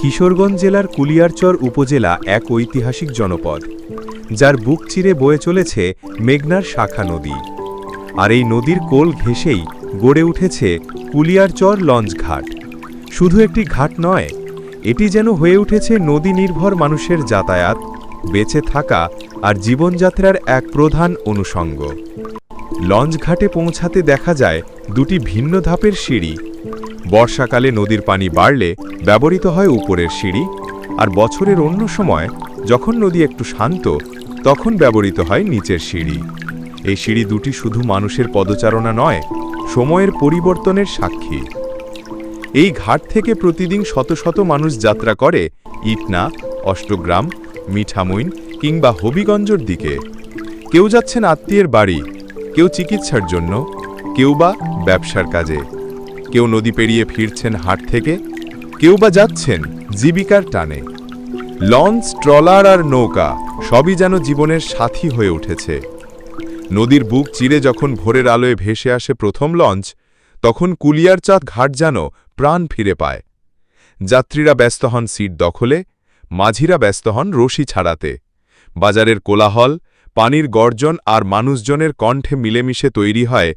কিশোরগঞ্জ জেলার কুলিয়ারচর উপজেলা এক ঐতিহাসিক জনপদ, যার বুক চিরে বয়ে চলেছে মেঘনার শাখা নদী। আর এই নদীর কোল ঘেঁষেই গড়ে উঠেছে কুলিয়ারচর লঞ্চ ঘাট। শুধু একটি ঘাট নয়, এটি যেন হয়ে উঠেছে নদী নির্ভর মানুষের যাতায়াত, বেঁচে থাকা আর জীবনযাত্রার এক প্রধান অনুষঙ্গ। লঞ্চ ঘাটে পৌঁছাতে দেখা যায় দুটি ভিন্ন ধাপের সিঁড়ি বর্ষাকালে নদীর পানি বাড়লে ব্যবহৃত হয় উপরের সিঁড়ি, আর বছরের অন্য সময় যখন নদী একটু শান্ত, তখন ব্যবহৃত হয় নিচের সিঁড়ি। এই সিঁড়ি দুটি শুধু মানুষের পদচারণা নয়, সময়ের পরিবর্তনের সাক্ষী। এই ঘাট থেকে প্রতিদিন শত শত মানুষ যাত্রা করে ইটনা, অষ্টগ্রাম, মিঠামইন কিংবা হবিগঞ্জর দিকে। কেউ যাচ্ছেন আত্মীয়ের বাড়ি, কেউ চিকিৎসার জন্য, কেউ বা ব্যবসার কাজে। কেউ নদী পেরিয়ে ফিরছেন হাট থেকে, কেউ বা যাচ্ছেন জীবিকার টানে। লঞ্চ, ট্রলার আর নৌকা সবই যেন জীবনের সাথী হয়ে উঠেছে। নদীর বুক চিরে যখন ভোরের আলোয় ভেসে আসে প্রথম লঞ্চ, তখন কুলিয়ারচাঁদ ঘাট যেন প্রাণ ফিরে পায়। যাত্রীরা ব্যস্ত হন সিট দখলে, মাঝিরা ব্যস্ত হন রশি ছাড়াতে। বাজারের কোলাহল, পানির গর্জন আর মানুষজনের কণ্ঠে মিলেমিশে তৈরি হয়